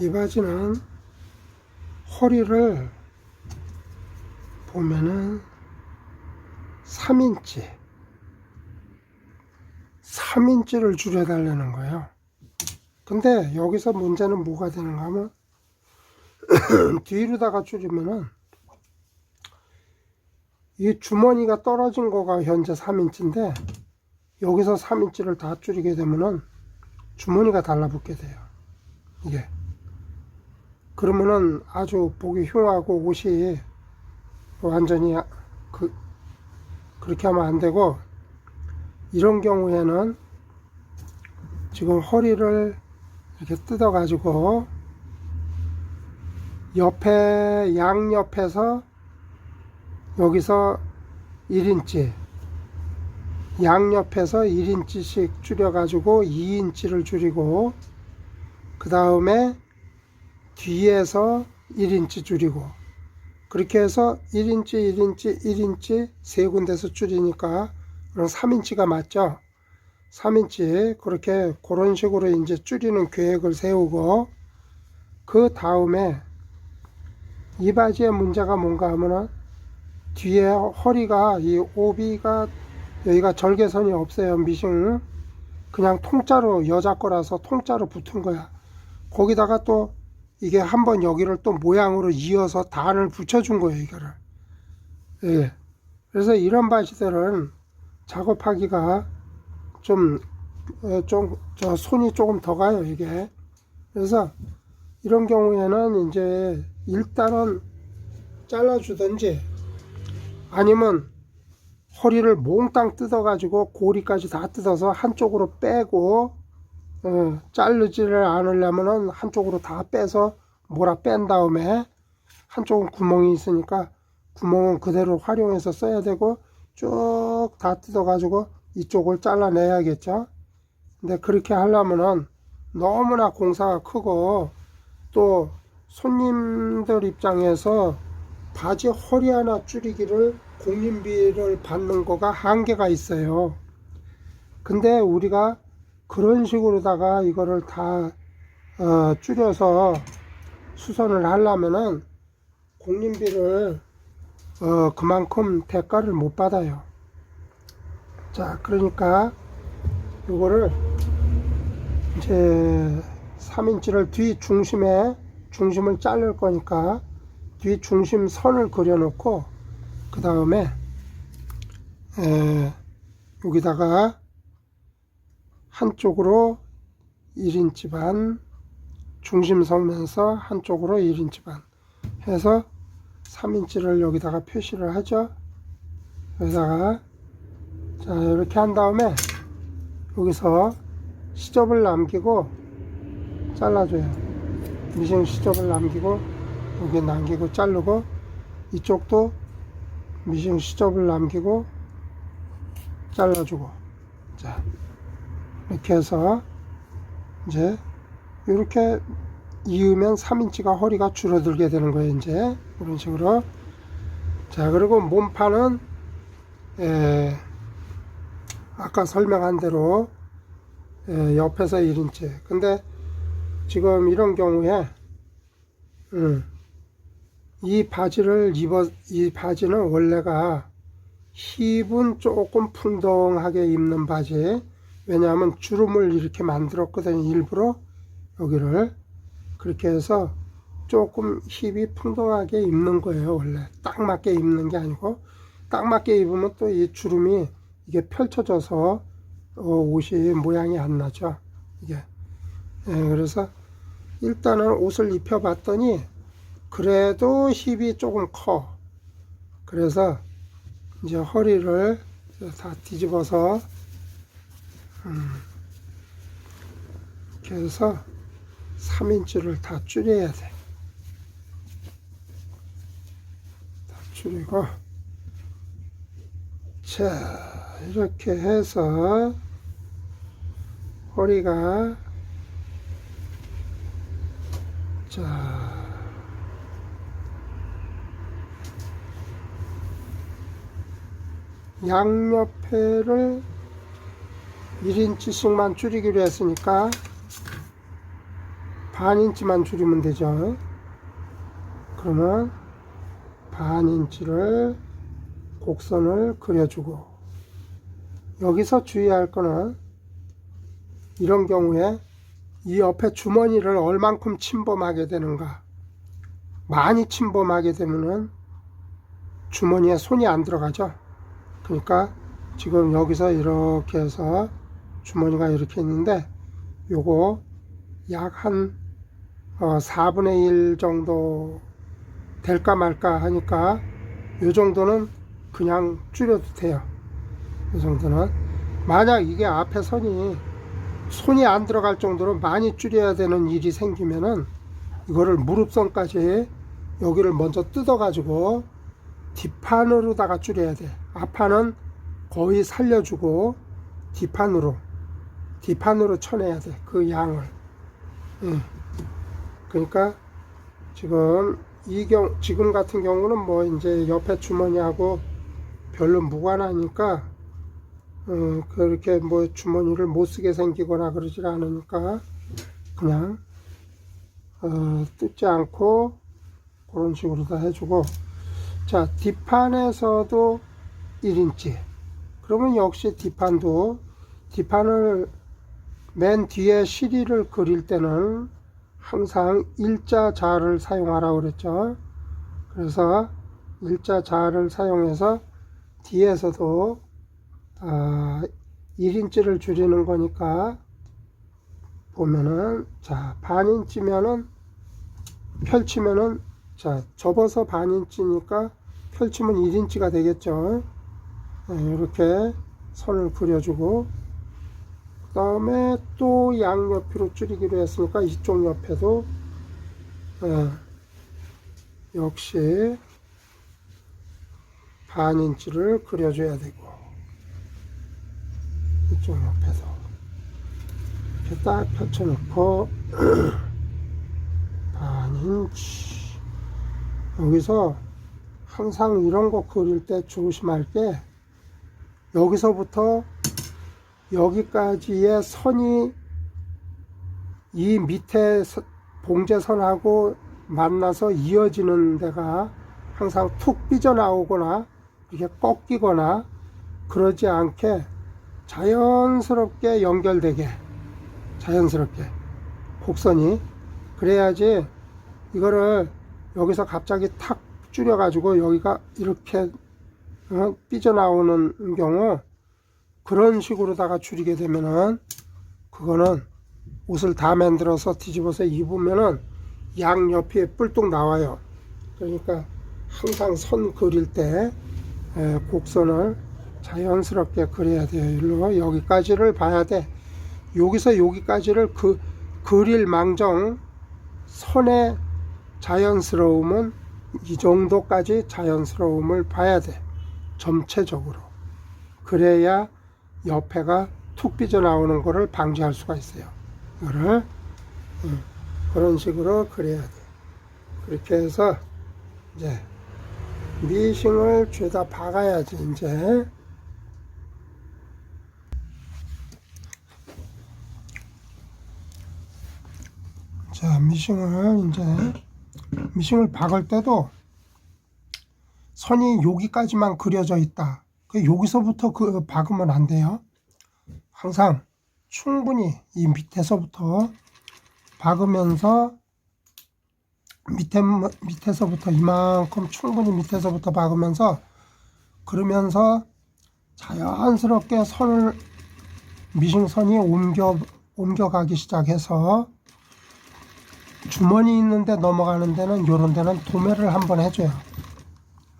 이 바지는 허리를 보면은 3인치 3인치를 줄여달라는 거예요. 근데 여기서 문제는 뭐가 되는가 하면 뒤로다가 줄이면은 이 주머니가 떨어진 거가 현재 3인치인데 여기서 3인치를 다 줄이게 되면은 주머니가 달라붙게 돼요. 이게. 그러면은 아주 보기 흉하고 옷이 완전히 그, 그렇게 하면 안 되고 이런 경우에는 지금 허리를 이렇게 뜯어 가지고 옆에 양옆에서 여기서 1인치 양옆에서 1인치씩 줄여 가지고 2인치를 줄이고 그 다음에 뒤에서 1인치 줄이고 그렇게 해서 1인치 1인치 1인치 세 군데서 줄이니까 그럼 3인치가 맞죠? 3인치 그렇게 그런 식으로 이제 줄이는 계획을 세우고 그 다음에 이 바지의 문제가 뭔가 하면은 뒤에 허리가 이 오비가 여기가 절개선이 없어요 미싱. 그냥 통짜로 여자 거라서 통짜로 붙은 거야. 거기다가 또 이게 한번 여기를 또 모양으로 이어서 단을 붙여준 거예요 이거를 예 그래서 이런 바지들은 작업하기가 좀, 어, 좀, 저 손이 조금 더 가요, 이게. 그래서 이런 경우에는 이제 일단은 잘라주든지 아니면 허리를 몽땅 뜯어가지고 고리까지 다 뜯어서 한쪽으로 빼고 어, 자르지를 않으려면은 한쪽으로 다 빼서 몰아 뺀 다음에 한쪽은 구멍이 있으니까 구멍은 그대로 활용해서 써야 되고 쭉 다 뜯어 가지고 이쪽을 잘라내야겠죠. 근데 그렇게 하려면은 너무나 공사가 크고 또 손님들 입장에서 바지 허리 하나 줄이기를 공인비를 받는 거가 한계가 있어요. 근데 우리가 그런 식으로다가 이거를 다 어, 줄여서 수선을 하려면은 공인비를 어, 그만큼 대가를 못 받아요. 자, 그러니까 이거를 이제 3인치를 뒤 중심에 중심을 자를 거니까 뒤 중심 선을 그려 놓고 그 다음에 여기다가 한쪽으로 1인치 반 중심 서면서 한쪽으로 1인치 반 해서 3인치를 여기다가 표시를 하죠. 여기다가 자 이렇게 한 다음에 여기서 시접을 남기고 잘라줘요. 미싱 시접을 남기고 여기 남기고 자르고 이쪽도 미싱 시접을 남기고 잘라주고. 자 이렇게 해서 이제 이렇게 이으면 3인치가 허리가 줄어들게 되는 거예요 이제. 이런 식으로. 자 그리고 몸판은 에, 아까 설명한 대로 에, 옆에서 1인치. 근데 지금 이런 경우에 음, 이 바지를 입어 이 바지는 원래가 힙은 조금 풍덩하게 입는 바지 왜냐하면 주름을 이렇게 만들었거든요 일부러. 여기를. 그렇게 해서 조금 힙이 풍덩하게 입는 거예요 원래. 딱 맞게 입는 게 아니고. 딱 맞게 입으면 또 이 주름이 이게 펼쳐져서 어, 옷이 모양이 안 나죠 이게. 예, 그래서 일단은 옷을 입혀 봤더니 그래도 힙이 조금 커. 그래서 이제 허리를 다 뒤집어서 음, 해서 3인치를 다 줄여야 돼. 다 줄이고 자 이렇게 해서 허리가 자 양옆에를 1인치씩만 줄이기로 했으니까 반인치만 줄이면 되죠. 그러면 반인치를 곡선을 그려주고 여기서 주의할 거는 이런 경우에 이 옆에 주머니를 얼만큼 침범하게 되는가 많이 침범하게 되면은 주머니에 손이 안 들어가죠 그러니까 지금 여기서 이렇게 해서 주머니가 이렇게 있는데 요거 약한 어, 4분의 1 정도 될까 말까 하니까 요 정도는 그냥 줄여도 돼요. 이 정도는 만약 이게 앞에 선이 손이 안 들어갈 정도로 많이 줄여야 되는 일이 생기면은 이거를 무릎선까지 여기를 먼저 뜯어 가지고 뒷판으로다가 줄여야 돼. 앞판은 거의 살려주고 뒷판으로 뒷판으로 쳐내야 돼. 그 양을. 예. 그러니까 지금 이 경, 지금 같은 경우는 뭐 이제 옆에 주머니하고 별로 무관하니까, 어, 그렇게 뭐 주머니를 못 쓰게 생기거나 그러질 않으니까, 그냥, 어, 뜯지 않고, 그런 식으로 다 해주고, 자, 뒷판에서도 1인치. 그러면 역시 뒷판도, 뒷판을 맨 뒤에 시리를 그릴 때는 항상 일자 자를 사용하라고 그랬죠. 그래서 일자 자를 사용해서 뒤에서도 아, 1인치를 줄이는 거니까 보면은 자 반인치면은 펼치면은 자 접어서 반인치니까 펼치면 1인치가 되겠죠. 네, 이렇게 선을 그려주고 그 다음에 또 양옆으로 줄이기로 했으니까 이쪽 옆에도 어, 역시 반인치를 그려줘야 되고 이쪽 옆에도 이렇게 딱 펼쳐놓고 반인치. 여기서 항상 이런 거 그릴 때 조심할 게 여기서부터 여기까지의 선이 이 밑에 서- 봉제선하고 만나서 이어지는 데가 항상 툭 삐져나오거나 이렇게 꺾이거나 그러지 않게 자연스럽게 연결되게 자연스럽게 곡선이 그래야지 이거를 여기서 갑자기 탁 줄여 가지고 여기가 이렇게 어, 삐져나오는 경우 그런 식으로다가 줄이게 되면은 그거는 옷을 다 만들어서 뒤집어서 입으면은 양옆이 뿔뚝 나와요. 그러니까 항상 선 그릴 때 에, 곡선을 자연스럽게 그려야 돼요. 일로 여기까지를 봐야 돼. 여기서 여기까지를 그 그릴 망정 선의 자연스러움은 이 정도까지 자연스러움을 봐야 돼. 전체적으로. 그래야 옆에가 툭 삐져나오는 거를 방지할 수가 있어요. 이거를 음, 그런 식으로 그려야 돼. 그렇게 해서 이제 미싱을 죄다 박아야지 이제 자 미싱을 이제 미싱을 박을 때도 선이 여기까지만 그려져 있다. 그 여기서부터 그 박으면 안 돼요. 항상 충분히 이 밑에서부터 박으면서 밑에 밑에서부터 이만큼 충분히 밑에서부터 박으면서 그러면서 자연스럽게 선을 미싱선이 옮겨 옮겨가기 시작해서 주머니 있는데 넘어가는 데는 요런 데는 도매를 한번 해줘요.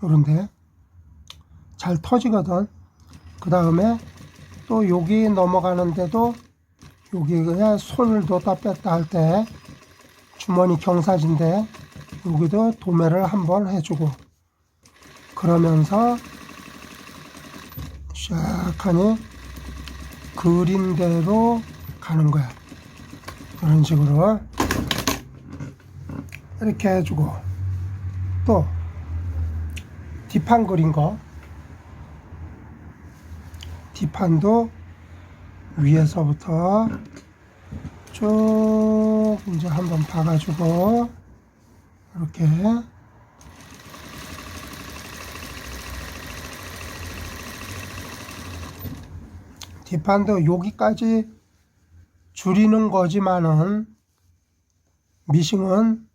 요런 데 잘 터지거든. 그 다음에 또 여기 넘어가는데도 여기에 손을 뒀다 뺐다 할 때 주머니 경사진데 여기도 도매를 한번 해주고 그러면서 시작하니 그린 대로 가는 거야. 이런 식으로 이렇게 해주고 또 뒷판 그린 거 뒷판도 위에서부터 쭉 이제 한번 박아주고 이렇게 뒷판도 여기까지 줄이는 거지만은 미싱은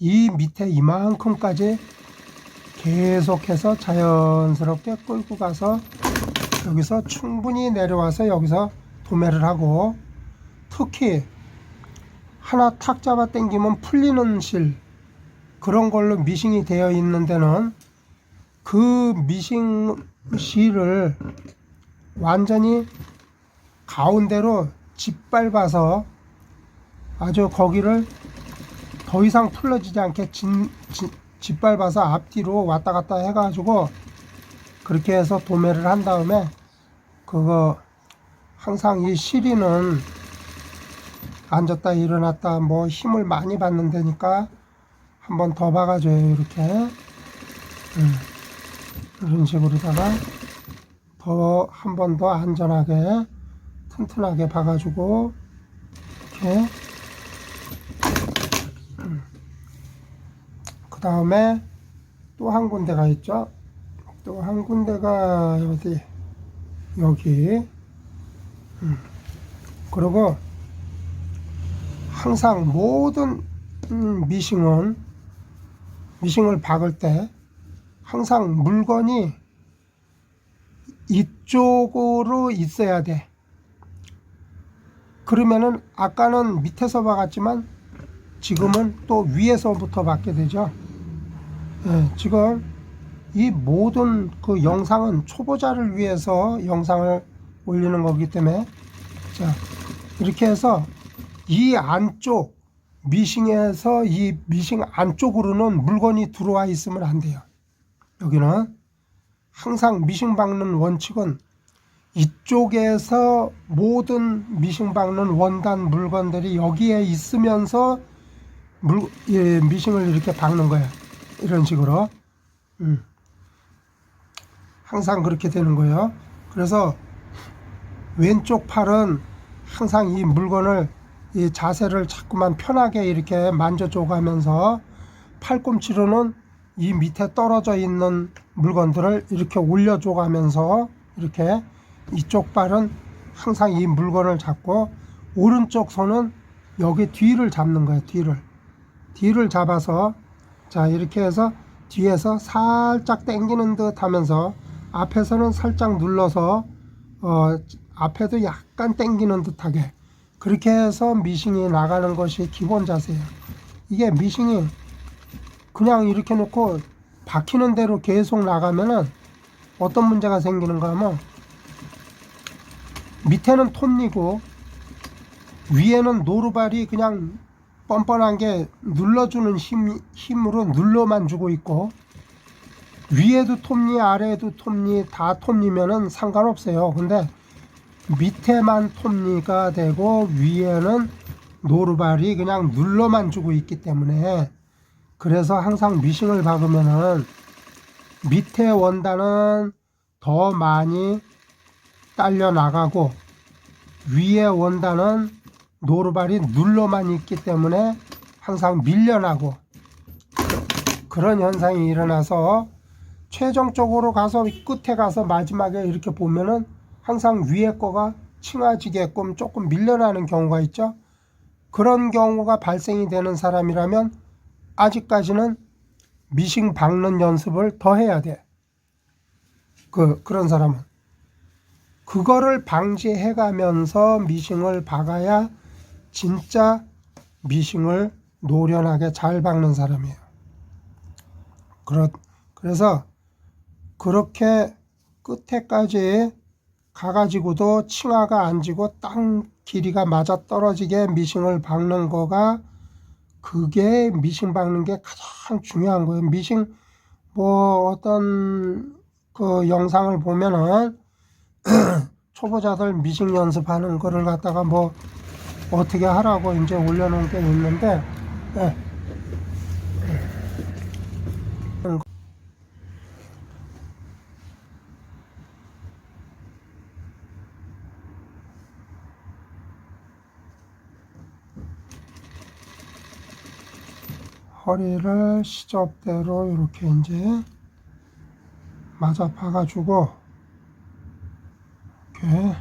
이 밑에 이만큼까지 계속해서 자연스럽게 끌고 가서 여기서 충분히 내려와서 여기서 도매를 하고 특히 하나 탁 잡아 당기면 풀리는 실 그런 걸로 미싱이 되어 있는 데는 그 미싱 실을 완전히 가운데로 짓밟아서 아주 거기를 더 이상 풀러지지 않게 진, 진, 짓밟아서 앞뒤로 왔다 갔다 해가지고 그렇게 해서 도매를 한 다음에 그거 항상 이 시리는 앉았다 일어났다 뭐 힘을 많이 받는 데니까 한 번 더 박아줘요 이렇게. 음, 이런 식으로다가 더 한 번 더 안전하게 튼튼하게 박아주고 이렇게. 그 다음에 또 한 군데가 있죠? 또 한 군데가 어디 여기 음. 그리고 항상 모든 음, 미싱은 미싱을 박을 때 항상 물건이 이쪽으로 있어야 돼. 그러면은 아까는 밑에서 박았지만 지금은 또 위에서부터 박게 되죠. 예, 지금 이 모든 그 영상은 초보자를 위해서 영상을 올리는 거기 때문에 자 이렇게 해서 이 안쪽 미싱에서 이 미싱 안쪽으로는 물건이 들어와 있으면 안 돼요. 여기는 항상 미싱 박는 원칙은 이쪽에서 모든 미싱 박는 원단 물건들이 여기에 있으면서 물, 예, 미싱을 이렇게 박는 거예요. 이런 식으로. 음. 항상 그렇게 되는 거예요. 그래서 왼쪽 팔은 항상 이 물건을 이 자세를 자꾸만 편하게 이렇게 만져줘 가면서 팔꿈치로는 이 밑에 떨어져 있는 물건들을 이렇게 올려줘 가면서 이렇게 이쪽 발은 항상 이 물건을 잡고 오른쪽 손은 여기 뒤를 잡는 거예요 뒤를 뒤를 잡아서 자 이렇게 해서 뒤에서 살짝 당기는 듯 하면서 앞에서는 살짝 눌러서 어 앞에도 약간 당기는 듯하게 그렇게 해서 미싱이 나가는 것이 기본 자세예요. 이게 미싱이 그냥 이렇게 놓고 박히는 대로 계속 나가면은 어떤 문제가 생기는가 하면 밑에는 톱니고 위에는 노루발이 그냥 뻔뻔한 게 눌러주는 힘, 힘으로 눌러만 주고 있고 위에도 톱니 아래에도 톱니 다 톱니면은 상관없어요. 근데 밑에만 톱니가 되고 위에는 노루발이 그냥 눌러만 주고 있기 때문에 그래서 항상 미싱을 박으면은 밑에 원단은 더 많이 딸려 나가고 위에 원단은 노루발이 눌러만 있기 때문에 항상 밀려나고 그런 현상이 일어나서 최종적으로 가서 끝에 가서 마지막에 이렇게 보면은 항상 위에 거가 칭해지게끔 조금 밀려나는 경우가 있죠. 그런 경우가 발생이 되는 사람이라면 아직까지는 미싱 박는 연습을 더 해야 돼. 그, 그런 사람은. 그거를 방지해 가면서 미싱을 박아야 진짜 미싱을 노련하게 잘 박는 사람이에요. 그렇, 그래서 그렇게 끝에까지 가가지고도 칭화가 안 지고 땅 길이가 맞아 떨어지게 미싱을 박는 거가 그게 미싱 박는 게 가장 중요한 거예요. 미싱 뭐 어떤 그 영상을 보면은 초보자들 미싱 연습하는 거를 갖다가 뭐 어떻게 하라고 이제 올려놓은 게 있는데 네. 허리를 시접대로 이렇게 이제 맞아 박아주고 이렇게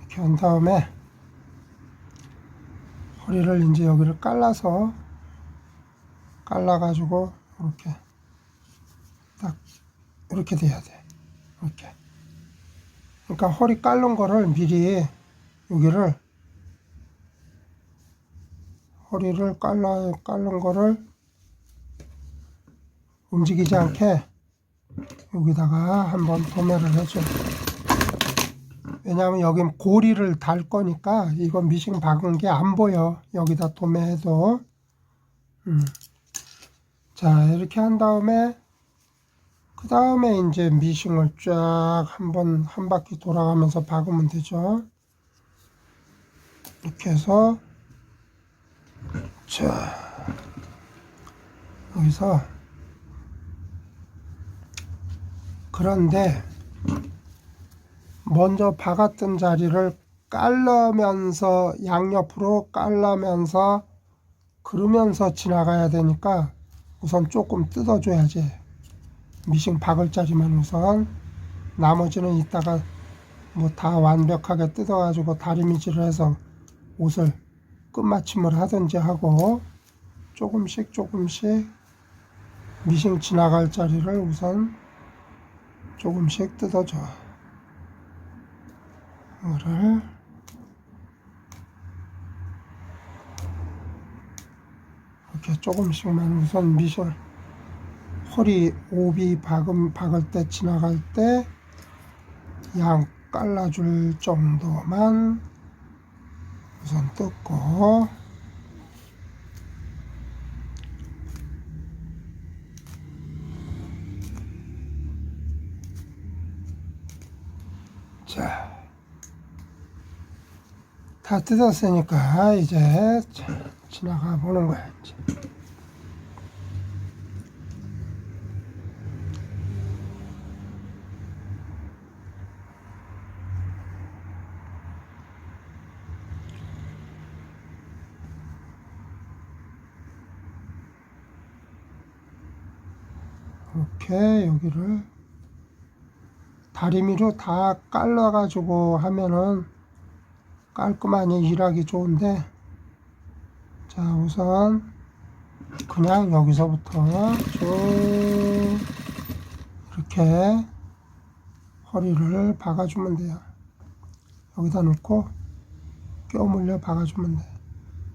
이렇게 한 다음에 허리를 이제 여기를 깔라서 깔라가지고 이렇게 딱 이렇게 돼야 돼. 이렇게 그러니까 허리 깔는 거를 미리 여기를 허리를 깔라 깔는 거를 움직이지 않게 여기다가 한번 도매를 해줘. 왜냐하면 여기 고리를 달 거니까 이거 미싱 박은 게 안 보여. 여기다 도매해도. 음. 자 이렇게 한 다음에 그 다음에 이제 미싱을 쫙 한번 한 바퀴 돌아가면서 박으면 되죠. 이렇게 해서 자 여기서 그런데 먼저 박았던 자리를 깔려면서 양옆으로 깔려면서 그러면서 지나가야 되니까 우선 조금 뜯어줘야지 미싱 박을 자리만 우선 나머지는 이따가 뭐 다 완벽하게 뜯어가지고 다리미질을 해서 옷을 끝마침을 하든지 하고 조금씩 조금씩 미싱 지나갈 자리를 우선 조금씩 뜯어줘. 이거를 이렇게 조금씩만 우선 미싱 허리 오비 박음 박을 때 지나갈 때 양 깔라줄 정도만 우선 뜯고 자, 다 뜯었으니까 이제 지나가 보는 거야. 이렇게 여기를. 다리미로 다 깔라가지고 하면은 깔끔하니 일하기 좋은데 자 우선 그냥 여기서부터 쭉 이렇게 허리를 박아주면 돼요. 여기다 놓고 껴물려 박아주면 돼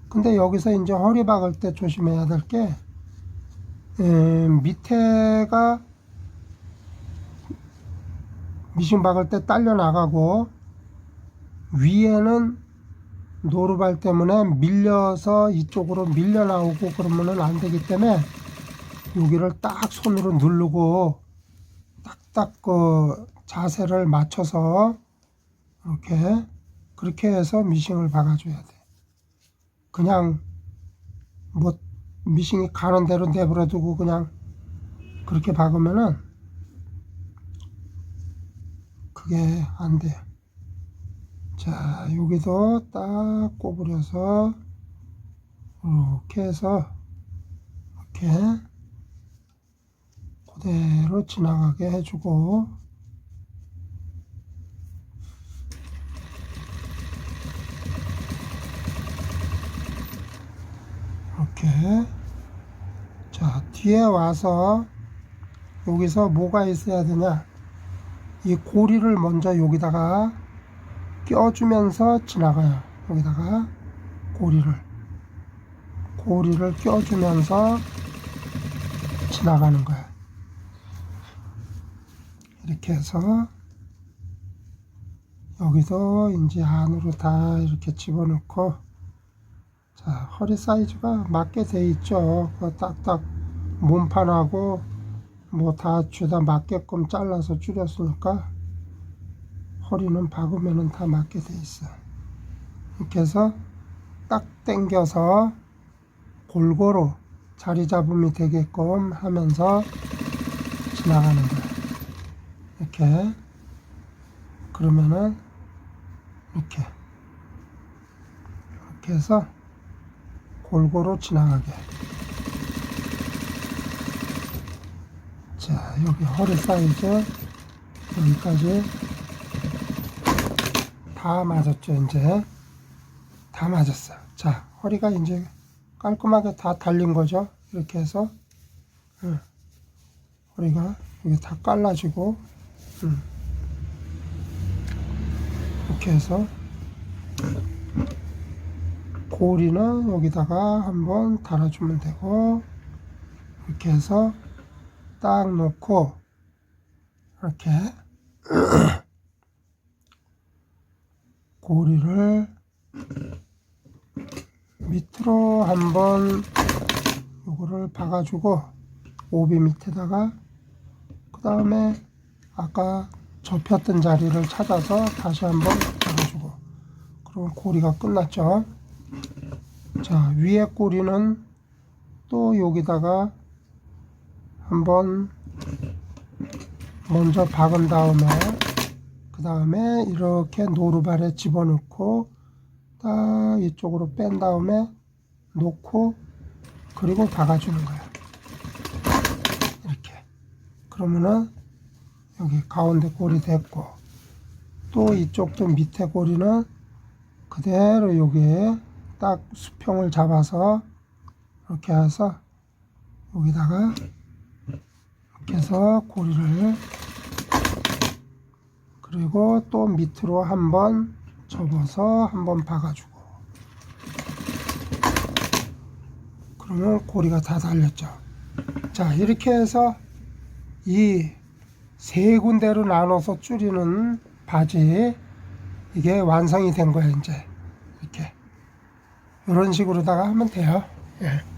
근데 여기서 이제 허리 박을 때 조심해야 될게 음, 밑에가 미싱 박을 때 딸려 나가고 위에는 노루발 때문에 밀려서 이쪽으로 밀려 나오고 그러면은 안 되기 때문에 여기를 딱 손으로 누르고 딱딱 그 자세를 맞춰서 이렇게 그렇게 해서 미싱을 박아줘야 돼. 그냥 뭐 미싱이 가는 대로 내버려 두고 그냥 그렇게 박으면은 그게 안 돼요. 자, 여기도 딱 꼬부려서 이렇게 해서 이렇게 그대로 지나가게 해주고 이렇게 자 뒤에 와서 여기서 뭐가 있어야 되냐? 이 고리를 먼저 여기다가 껴주면서 지나가요. 여기다가 고리를. 고리를 껴주면서 지나가는 거야. 이렇게 해서 여기도 이제 안으로 다 이렇게 집어넣고 자, 허리 사이즈가 맞게 돼 있죠. 그 딱딱 몸판하고 뭐 다 죄다 맞게끔 잘라서 줄였으니까 허리는 박으면은 다 맞게 돼 있어. 이렇게 해서 딱 당겨서 골고루 자리 잡음이 되게끔 하면서 지나가는 거야. 이렇게. 그러면은 이렇게 이렇게 해서 골고루 지나가게 자 여기 허리 사이즈 여기까지 다 맞았죠 이제 다 맞았어요 자 허리가 이제 깔끔하게 다 달린 거죠 이렇게 해서 응. 허리가 이게 다 깔라지고 응. 이렇게 해서 고리는 여기다가 한번 달아주면 되고 이렇게 해서 딱 놓고 이렇게 고리를 밑으로 한번 요거를 박아주고 오비 밑에다가 그 다음에 아까 접혔던 자리를 찾아서 다시 한번 박아주고 그럼 고리가 끝났죠 자 위에 고리는 또 여기다가 한번 먼저 박은 다음에 그 다음에 이렇게 노루발에 집어넣고 딱 이쪽으로 뺀 다음에 놓고 그리고 박아주는 거야. 이렇게. 그러면은 여기 가운데 고리 됐고 또 이쪽도 밑에 고리는 그대로 여기에 딱 수평을 잡아서 이렇게 해서 여기다가 이렇게 해서 고리를 그리고 또 밑으로 한번 접어서 한번 박아주고. 그러면 고리가 다 달렸죠. 자 이렇게 해서 이 세 군데로 나눠서 줄이는 바지 이게 완성이 된 거예요 이제 이런 식으로다가 하면 돼요 예.